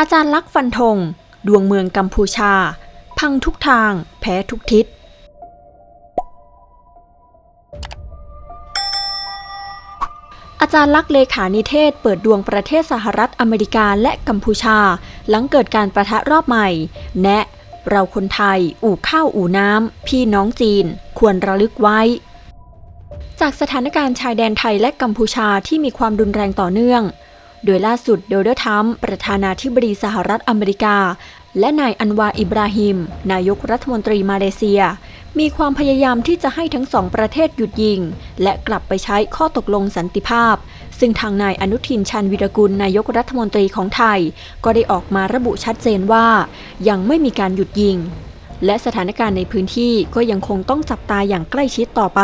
อาจารย์ลักษ์ฟันธง ดวงเมืองกัมพูชา พังทุกทาง แพ้ทุกทิศ อาจารย์ลักษ์เลขานิเทศ เปิดดวงประเทศสหรัฐอเมริกาและกัมพูชา หลังเกิดการประทะรอบใหม่ แนะ เราคนไทย อู่ข้าวอู่น้ำ พี่น้องจีน ควรระลึกไว้ จากสถานการณ์ชายแดนไทยและกัมพูชาที่มีความรุนแรงต่อเนื่อง โดยล่าสุดโดนัลด์ทรัมป์ประธานาธิบดีสหรัฐอเมริกา และนายอันวาอิบราฮิม นายกรัฐมนตรีมาเลเซีย มีความพยายามที่จะให้ทั้งสองประเทศหยุดยิง และกลับไปใช้ข้อตกลงสันติภาพ ซึ่งทางนายอนุทินชาญวิรกุลนายกรัฐมนตรีของไทย ก็ได้ออกมาระบุชัดเจนว่า ยังไม่มีการหยุดยิง และสถานการณ์ในพื้นที่ก็ยังคงต้องจับตาอย่างใกล้ชิดต่อไป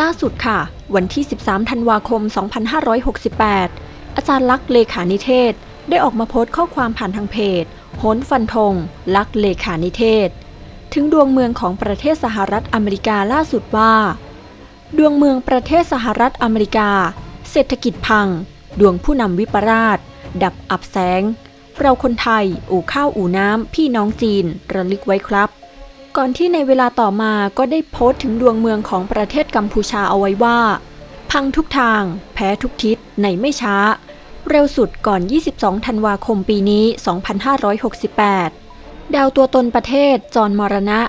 ล่าสุดค่ะ วันที่ 13 ธันวาคม 2568 อาจารย์ลักษ์เลขานิเทศ ได้ออกมาโพสต์ข้อความผ่านทางเพจโหนฟันธงลักษ์เลขานิเทศ ถึงดวงเมืองของประเทศสหรัฐอเมริกาล่าสุดว่า ดวงเมืองประเทศสหรัฐอเมริกา เศรษฐกิจพัง ดวงผู้นำวิปราช ดับอับแสง เราคนไทย อู่ข้าวอู่น้ำพี่น้องจีน ระลึกไว้ครับ ก่อนที่ในเวลาต่อมาก็ได้โพสต์ถึงดวงเมืองของประเทศกัมพูชาเอาไว้ว่า พังทุกทาง แพ้ทุกทิศในไม่ช้า เร็วสุดก่อน 22 ธันวาคมปีนี้ 2568 ดาวตัวตนประเทศจรมรณะ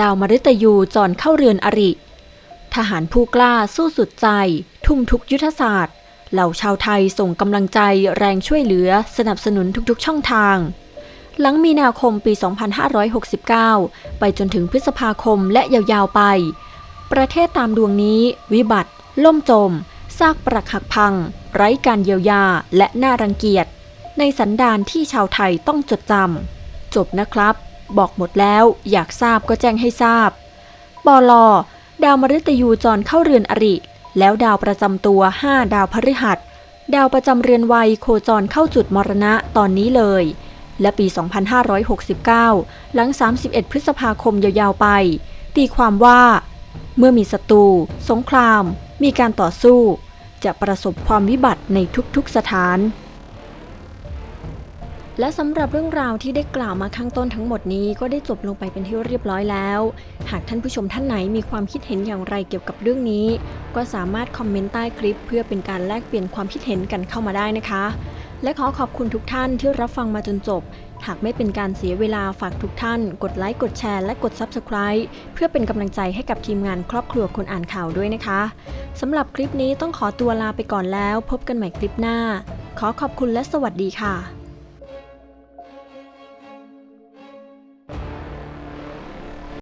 ดาวมฤตยูจรเข้าเรือนอริ ทหารผู้กล้าสู้สุดใจ ทุ่มทุกยุทธศาสตร์ เหล่าชาวไทยส่งกำลังใจแรงช่วยเหลือ สนับสนุนทุกๆช่องทาง หลังมีนาคมปี 2569 ไปจนถึงพฤษภาคมและยาวๆไป ประเทศตามดวงนี้ วิบัติ ล่มจม ซากปรักหักพัง ไร้การเยียวยาและน่ารังเกียจ ในสันดานที่ชาวไทยต้องจดจำจบนะครับ บอกหมดแล้วอยากทราบก็แจ้งให้ทราบปลอดาวมฤตยูจรเข้าเรือนอริ แล้วดาวประจำตัว 5 ดาวพฤหัส ดาวประจำเรือนวัยโคจรเข้าจุดมรณะตอนนี้เลย และปี 2569 หลัง 31 พฤษภาคมยาวๆไป ตีความว่า เมื่อมีศัตรู สงคราม มีการต่อสู้ จะประสบความวิบัติในทุกๆสถาน และสำหรับเรื่องราวที่ได้กล่าวมาข้างต้นทั้งหมดนี้ก็ได้จบลงไปเป็นที่เรียบร้อยแล้ว หากท่านผู้ชมท่านไหนมีความคิดเห็นอย่างไรเกี่ยวกับเรื่องนี้ ก็สามารถคอมเมนต์ใต้คลิป เพื่อเป็นการแลกเปลี่ยนความคิดเห็นกันเข้ามาได้นะคะ และขอขอบคุณทุกท่านที่รับฟังมาจนจบ หากไม่เป็นการเสียเวลาฝากทุกท่าน กดไลค์กดแชร์และกด Subscribe เพื่อเป็นกำลังใจให้กับทีมงานครอบครัวคนอ่านข่าวด้วยนะคะสำหรับคลิปนี้ต้องขอตัวลาไปก่อนแล้ว พบกันใหม่คลิปหน้า ขอขอบคุณและสวัสดีค่ะ